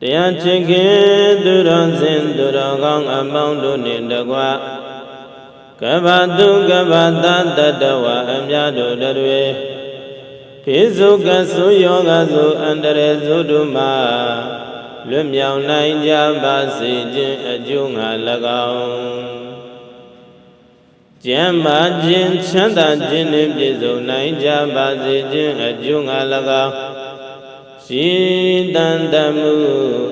တရားချစ်ခင်သူတော်စင်သူတော်ကောင်းအပေါင်းတို့နှင့်တကွကဗ္ဗတုကဗ္ဗတတတဝအမြတ်တို့တွေဖေစုကဆုယောဂဆုအန္တရစုတို့မှာလွတ်မြောက်နိုင်ကြပါစေခြင်းအကျိုးငါ၎င်းကျမ်းမာခြင်းချမ်းသာခြင်းနှင့်ပြည့်စုံနိုင်ကြပါစေခြင်းအကျိုးငါ၎င်း ရှင်တန်တမှု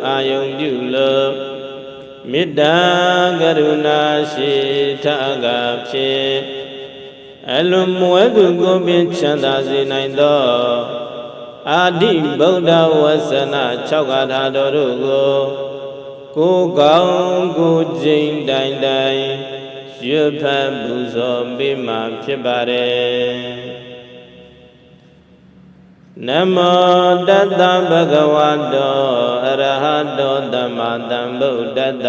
အာယုံပြုလို့မေတ္တာကရုဏာရှိထကဖြင့်အလုံးမွဲသူကိုပင်ချမ်းသာစေနိုင်သောအာတိဗုဒ္ဓဝဆနာ6ဂါထာတော်တို့ကိုကိုယ်ကောင်းကိုကျိန်တိုင်တိုင်ရွတ်ဖတ်ပူဇော်ပေးမှာဖြစ်ပါတယ် နမောတတဗုဒ္ဓဝါတောအရဟတောသမ္မာသမ္ဗုဒ္ဓတ္တ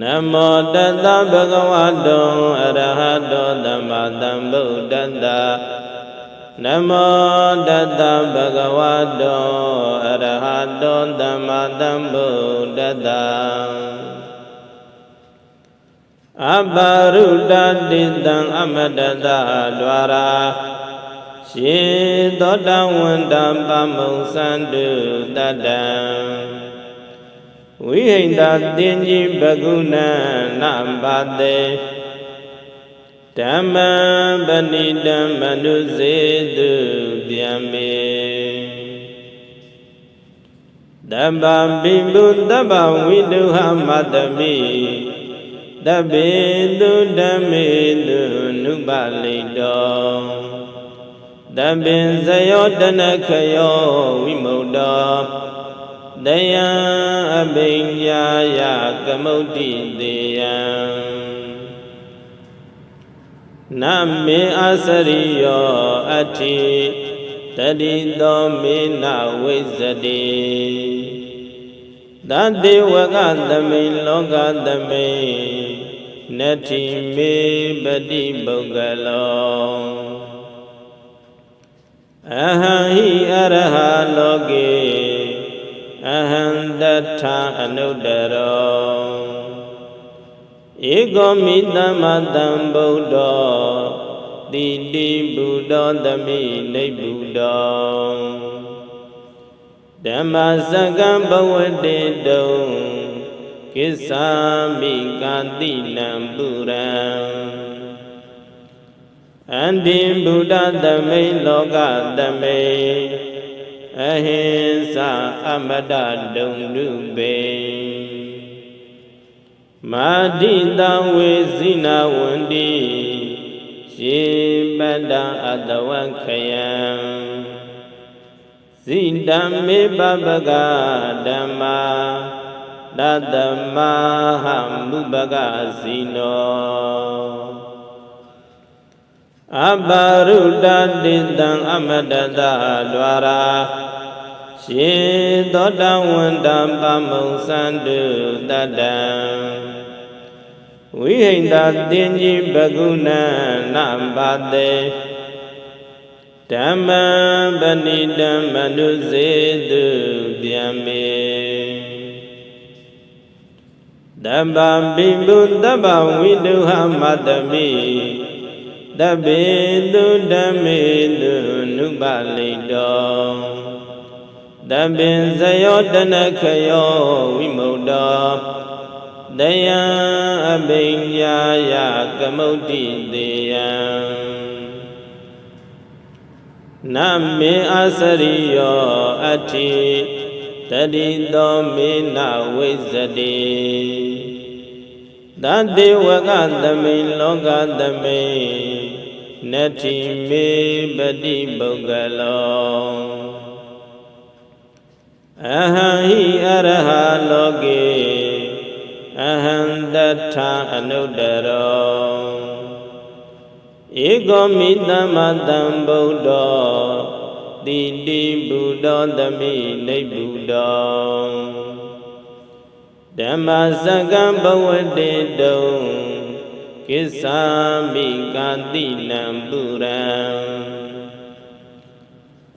နမောတတဗုဒ္ဓဝါတောအရဟတောသမ္မာသမ္ဗုဒ္ဓတ္တနမောတတဗုဒ္ဓဝါတောအရဟတောသမ္မာသမ္ဗုဒ္ဓတ္တအပရုဒ္ဓတိတံအမတတဒွာရာ ရှင်သောတဝန္တပမုံစန္တုတတံဝိဟိန္တာတင်ကြီးဘဂုဏနပါတေဓမ္မပဏိတံမနုစေတုဗျံမေတဗ္ဗပိပုတဗ္ဗဝိတုဟမတမိတဗ္ဗေတုဓမ္မေတုနုပလိတော တပင်ဇယောတနခယောဝိမု ക്ത တယံအဘိညာယကမုဋ္တိတေယံနမေအစရိယောအဋ္ဌိတတိတောမေနဝိဇ္ဇတိတတေဝကသမိန်လောကသမိန်နတ္ထိမေပတိပုဂ္ဂလော အဟံဟိအရဟလောကေအဟံတထာအနုတ္တရောဧကောမိတမ္မတံဗုဒ္ဓောတိတိဘုဒ္ဓောသမိနိဗ္ဗုဒ္ဓောဓမ္မစကံဘဝတေတုံကိစ္ဆာမိကာတိနံပုရံ အန္တိဘုဒ္ဓသမိန်လောကသမိန်အဟိဉ္စာအမတဒုံနုပေမာတိတံဝေဇိနာဝန္တိရှေပတ္တအတဝခယံဇိတံမေပပကဓမ္မာတတမဟမုပကဇိနော အပရုဒ္ဓတိတံအမတတဒွာရာရှင်သောတဝန္တပမုံစန္တုတတံဝိဟိန္တာတင်ကြီးဘဂုဏနပါတေဓမ္မပဏိတံမနုစေတုဗျံမေတဗ္ဗပိပုတဗ္ဗဝိတုဟမတမိ တပေတုဓမ္မေတုနုပလိတောတပင်ဇယောတနခယောဝိမု ക്ത တယံအဘိညာယကမုဋ္တိတေယံနမေအစရိယောအဋ္ဌိတတိတောမေနဝိဇ္ဇတိတတေဝကသမိန်လောကသမိန် နတ္ထိမေပတိပုဂ္ဂလောအဟံဟိအရဟလောကေအဟံတထာအနုတ္တရောဧကောမိတမ္မတံဗုဒ္ဓောတိတိဘုဒ္ဓောသမိနိဗ္ဗုဒ္ဓောဓမ္မစကံဘဝတေတုံ ကိစ္ဆာမိကာတိနံပုရံ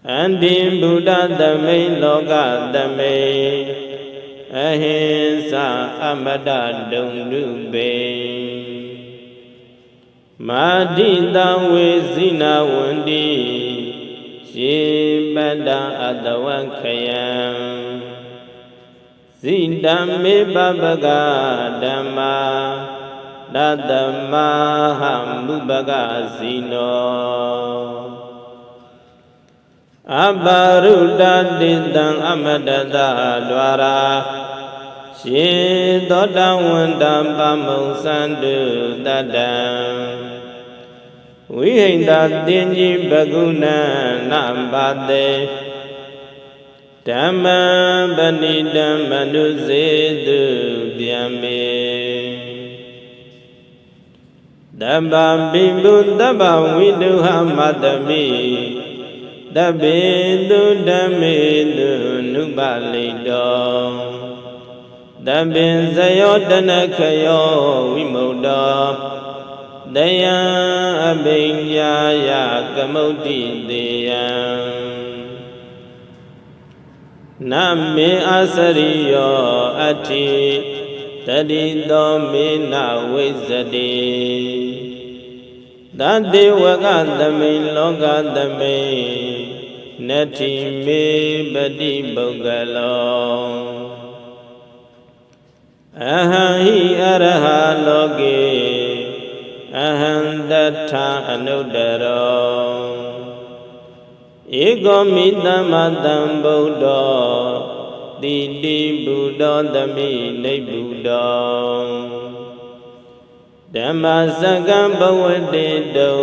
အန္တိဗုဒ္ဓသမိန်လောကသမိန်အဟိဉ္စာအမတဒုံနုပေမာတိတံဝေဇိနာဝန္တိရေပတ္တအတဝခယံဇိတံမေပပကဓမ္မာ တတမဟမုပကဇိနောအပရုဒ္ဒတိတံအမတတလွာရာရှင်သောတဝန္တပမုံစန္တုတတံဝိဟိန္တာတင်ကြီးဘဂုဏနဘာတေဓမ္မပဏိတံမနုစေတုဗျံမေ တဗ္ဗပိဘုတဗ္ဗဝိတုဟမတမိတပိတုဓမ္မေတုနုပလိတောတပိဇယောတနခယောဝိမု ക്ത တယံအဘိညာယကမုတ်တိတေယံနမေအစရိယောအတ္တိ တတိတောမေနဝိဇ္ဇတိတတေဝကသမိန်လောကသမိန်နတ္ထိမေပတိပုဂ္ဂလောအဟံဟိအရဟလောကေအဟံတထာအနုတ္တရောဧကောမိတမ္မတံဗုဒ္ဓော တိတိဘုဒ္ဓောသမိနိဗ္ဗုဒ္ဓောဓမ္မစကံဘဝတေတုံ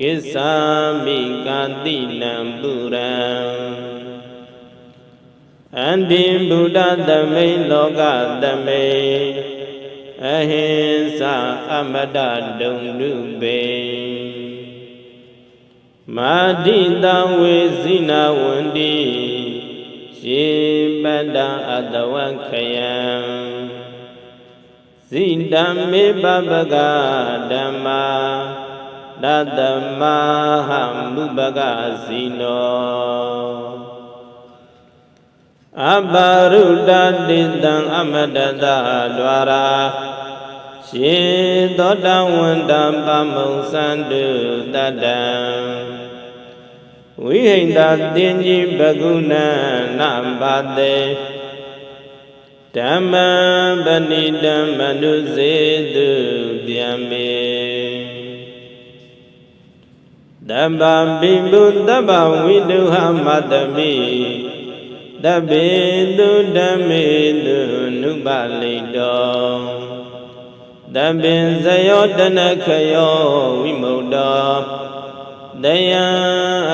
ကိစ္ဆာမိကာတိနံပုရံအန္တိဗုဒ္ဓသမိန်လောကသမိန်အဟိဉ္စာအမတဒုံနုပေမာတိတံဝေဇိနာဝန္တိ ရေပတ္တအတဝခယံဇိတံမေပပကဓမ္မာတတမဟမုပကဇိနောအပရုဒ္ဒတိတံအမတတလွာရာရှင်သောတဝန္တပမုံစန္တုတတံ ဝိဟိန္တာတင်ကြီးဘဂုဏနဘာတေဓမ္မပဏိတံမနုစေတုဗျံမေတဗ္ဗပိဘုတဗ္ဗဝိတုဟမတမိတပိတုဓမ္မေတုနုပလိတောတပိဇယောတနခယောဝိမု ക്ത တ ယံ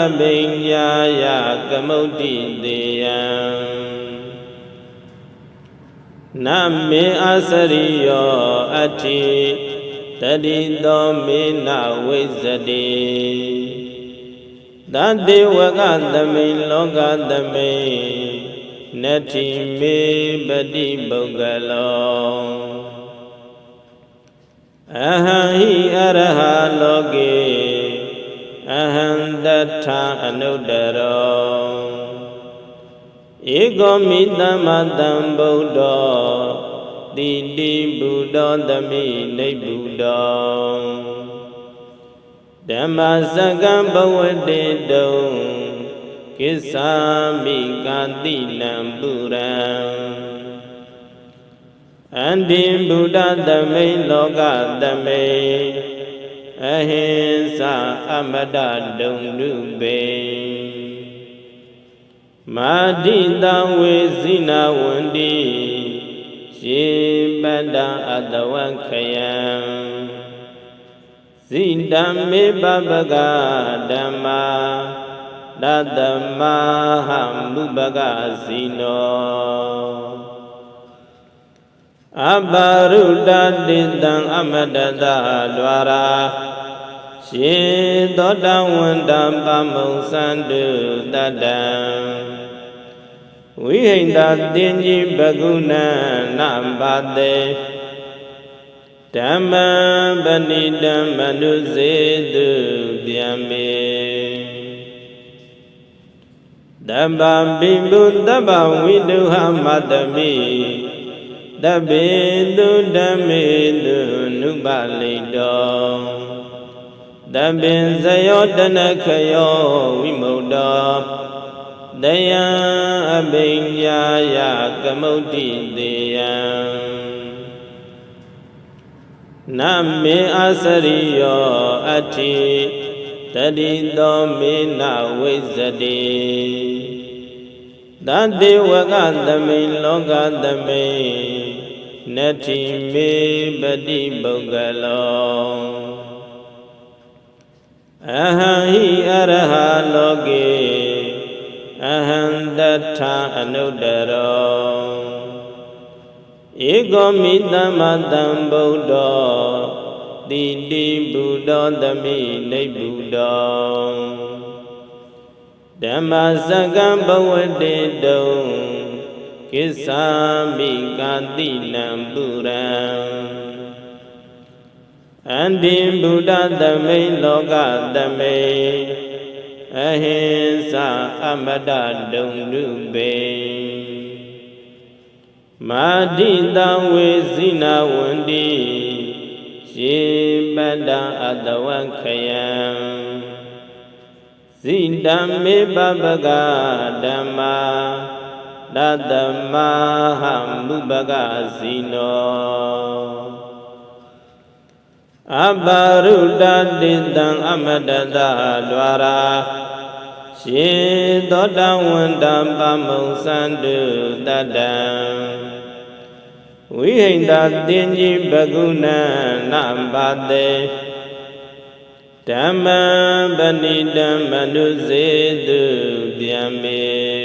အဘိညာယကမုတ်တိတေယံနမေအစရိယောအတ္တိတတိတောမေနဝိဇ္ဇတိတတေဝကသမိန်လောကသမိန်နတ္ထိမေပတိပုဂ္ဂလောအဟံဟိအရဟလောကေအ ဟံတထာအနုတ္တရောဧကောမိတမ္မတံဗုဒ္ဓောတိတိဘုဒ္ဓောသမိနိဗ္ဗုဒ္ဓောဓမ္မစကံဘဝတေတုံကိစ္ဆာမိကာတိနံပုရံအန္တိဗုဒ္ဓသမိန်လောကသမိန် အဟိဉ္စာအမတဒုံနုပေမာတိတံဝေဇိနာဝန္တိရေပတ္တအတဝခယံဇိတံမေပပကဓမ္မာတတမဟမုပကဇိနော အပရုဒ္ဒတိတံအမတတလွာရာရှင်သောတဝန္တပမုံစန္တုတတံဝိဟိန္တာတင်ကြီးဘဂုဏနဘာတေဓမ္မပဏိတံမနုစေတုဗျံမေတဗ္ဗပိပုတဗ္ဗဝိတုဟမတ္တမိ တဗ္ဗေတုဓမ္မေတုနုပလိတောတဗ္ဗင်ဇယောတနခယောဝိမု ക്ത တယံအဘိညာယကမုတ်တိတေယံနမေအစရိယောအတ္တိတတိတောမေနဝိဇ္ဇတိတတေဝကသမိန်လောကသမိန် နတ္ထိမေပတိပုဂ္ဂလောအဟံဟိအရဟလောကေအဟံတထာအနုတ္တရောဧကောမိတမတံဗုဒ္ဓောတိတိဘုဒ္ဓောသမိနိဗ္ဗုဒ္ဓောဓမ္မစကံဘဝတေတုံ ကိစ္ဆာမိကာတိနံပုရံအန္တိဘုဒ္ဓသမိန်လောကသမိန်အဟိဉ္စာအမတဒုံနုပေမာတိတံဝေဇိနာဝန္တိရေပတ္တအတဝခယံဇိတံမေပပကဓမ္မာ တတမဟမုပကဇိနောအပရုတ္တတိတံအမတတလွာရာရှင်သောတဝန္တပမုံစန္တုတတံဝိဟိန္တာတင်ကြီးဘဂုဏနပါတေဓမ္မပဏိတံမနုစေတုဗျံမေ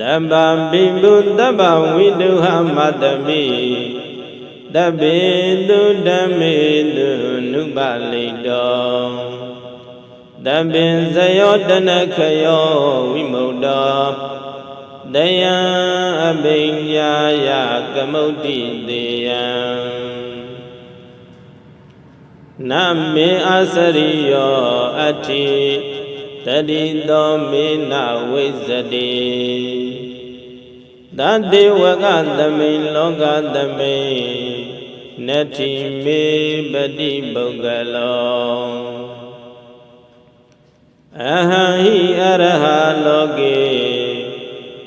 တဗ္ဗပိပုတဗ္ဗဝိတုဟမတ္တမိတဗ္ဗေတုဓမ္မေတုနုပလိတောတဗ္ဗင်ဇယောတနခယောဝိမု ക്ത တယံအဘိညာယကမုတ်တိတေယံနမေအစရိယောအတ္တိတတိတောမေနဝိဇ္ဇတိ တတေဝကသမိန်လောကသမိန်နတ္ထိမေပတိပုဂ္ဂလောအဟံဟိအရဟလောကေ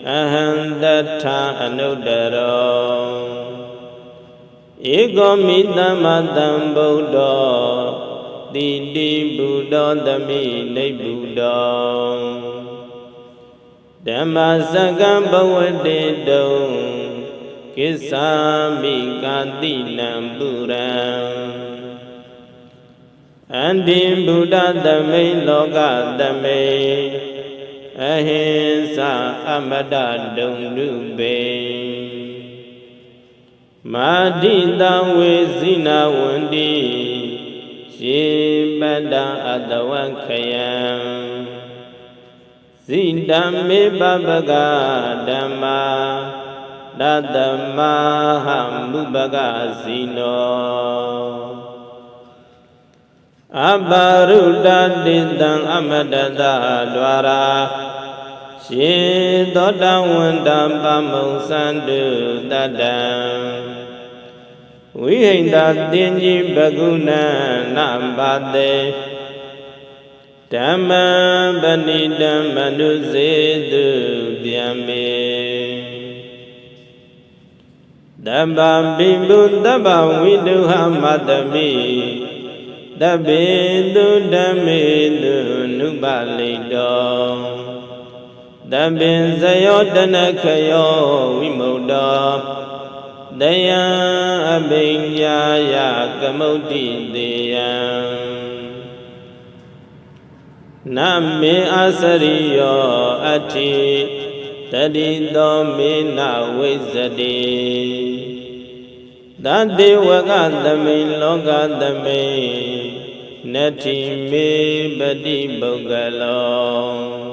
အဟံတထာအနုတ္တရောဧကောမိတမတံဗုဒ္ဓောတိတိဘုဒ္ဓောသမိနိဗ္ဗုဒ္ဓော ဓမ္မစကံဘဝတေတုံကိစ္ဆာမိကာတိနံပုရံအန္တိဘုဒ္ဓသမိန်လောကသမိန်အဟိဉ္စာအမတဒုံနုပေမာတိတံဝေဇိနာဝန္တိရေပတ္တအတဝခယံ ဇိတံမေပပကဓမ္မာတတမဟမုပကဇိနောအပရုတ္တတိတံအမတတလွာရာရှင်သောတဝန္တပမုံစန္တုတတံဝိဟိန္တာတင်ကြီးဘဂုဏနပါတေ ဓမ္မပဏိတံမနုစေတုဗျံမေတဗ္ဗပိပုတဗ္ဗဝိတုဟမတ္တမိတဗ္ဗေတုဓမ္မေတုနုပလိတောတဗ္ဗင်ဇယောတနခယောဝိမု ക്ത တယံအဘိညာယကမုတ်တိတေယံ နမေအစရိယောအတ္တိတတိတောမေနဝိဇ္ဇတိတတေဝကသမိန်လောကသမိန်နတ္ထိမေပတိပုဂ္ဂလော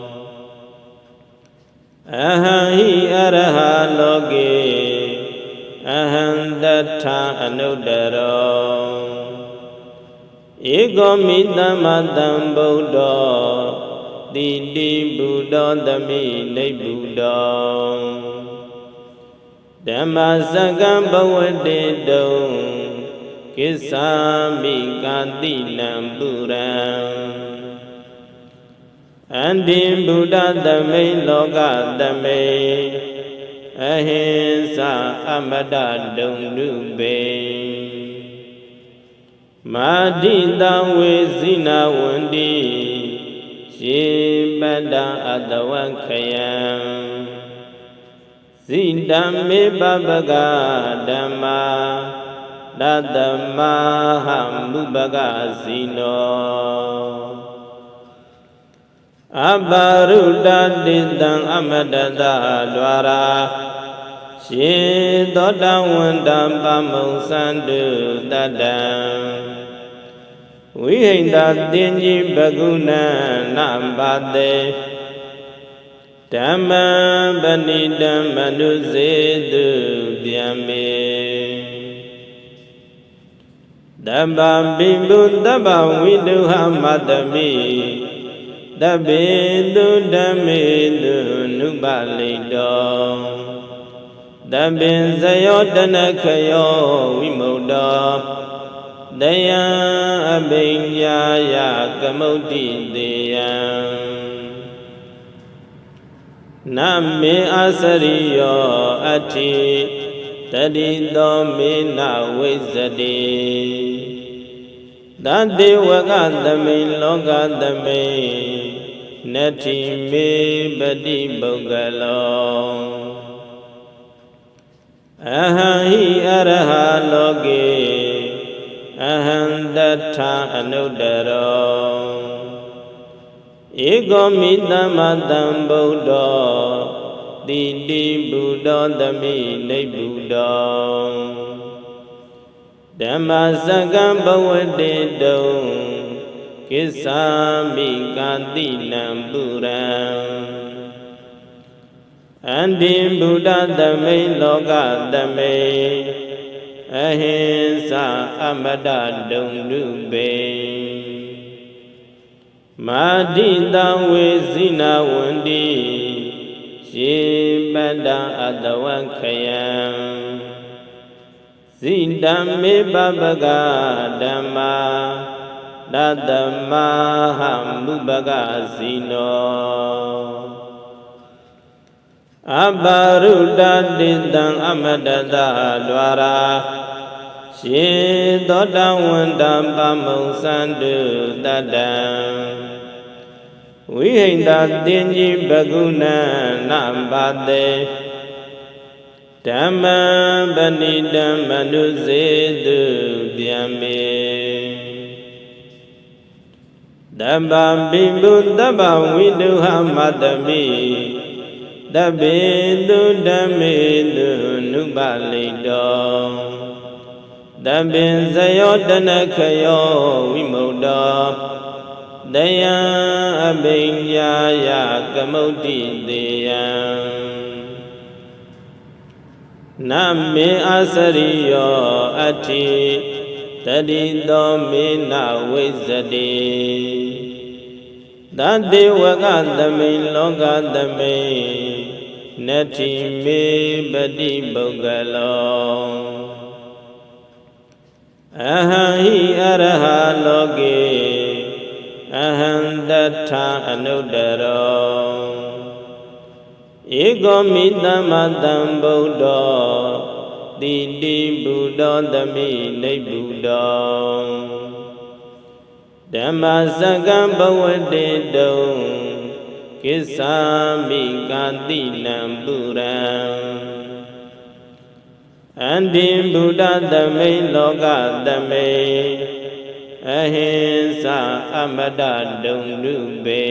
အဟံဟိအရဟလောကေအဟံတထာအနုတ္တရောဧကောမိတမတံဗုဒ္ဓော တတိတိဘုဒ္ဓောသမိနိဗ္ဗုတောဓမ္မစကံဘဝတေတုံကိစ္ဆာမိကာတိနံပုရံအန္တိဘုဒ္ဓသမိန်လောကသမိန်အဟိဉ္စာအမတဒုံနုပေမာတိတံဝေဇိနာဝန္တိ ရေပတ္တအတဝခယံဇိတံမေပပကဓမ္မာတတမဟမုပကဇိနောအပါရုတတိတံအမတတဒွာရာရှင်သောတဝန္တံပမုံစန္တုတတံ ဝိဟိန္တာတင်ကြီးဘဂုဏနပါတေဓမ္မံပဏိတံမနုစေတုဗျံမေတဗ္ဗပိဘုတဗ္ဗဝိတုဟမတမိတပေတုဓမ္မေတုနုပလိတောတပင်ဇယောတနခယောဝိမု ക്ത တ ယံအဘိညာယကမုတ်တိတေယံနမေအစရိယောအတ္ထိတတိသောမေနဝိဇ္ဇတိတတေဝကသမိန်လောကသမိန်နတ္ထိမေပတိပုဂ္ဂလောအဟံဟိအရဟလောကေအ ဟံတထာအနုတ္တရောဧကောမိတမတံဗုဒ္ဓောတိတိဘုဒ္ဓောသမိနိဗ္ဗုတောဓမ္မစကံဘဝတေတုံကိစ္ဆာမိကာတိနံပုရံအန္တိဘုဒ္ဓသမိန်လောကသမိန် အဟိဉ္စာအမတဒုံနုပေမာတိတံဝေဇိနာဝန္တိရေပတ္တအတဝခယံဇိတံမေပပကဓမ္မာတတမဟမုပကဇိနောအပါရုတတိတံအမတတလွာရာ ရှင်သောတဝန္တပမုံစန္တုတတံဝိဟိန္တာတင်ကြီးဘဂုဏနပါတေဓမ္မံပဏိတံမနုစေတုဗျံမေတဗ္ဗပိဘုတဗ္ဗဝိတုဟမတမိတပေတုဓမ္မေတုနုပလိတော တပင်ဇယောတနခယောဝိမု ക്ത တယံအဘိညာယကမုတ်တိတေယံနမေအစရိယောအတ္ထိတတိသောမေနဝိဇ္ဇတိတတေဝကသမိန်လောကသမိန်နတ္ထိမေပတိပုဂ္ဂလော အဟံဟိအရဟလောကေအဟံတထာအနုတ္တရောဧကောမိတမတံဗုဒ္ဓောတိတိဘုဒ္ဓောသမိနိဗ္ဗုတောဓမ္မစကံဘဝတေတုံကိစ္ဆာမိကာတိနံပုရံ အန္တိဘုဒ္ဓသမိန်လောကသမိန်အဟိဉ္စာအမတဒုံနုပေ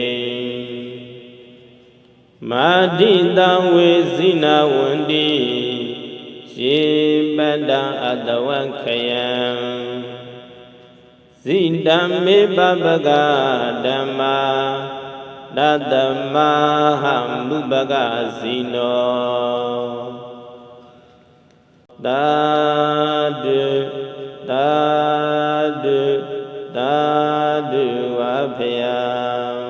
မာတိတံဝေဇိနာဝန္တိရေပတ္တအတဝခယံဇိတံမေပပကဓမ္မာတတမဟမုပကဇိနော သာဓုသာဓုသာဓုဝါဖယာ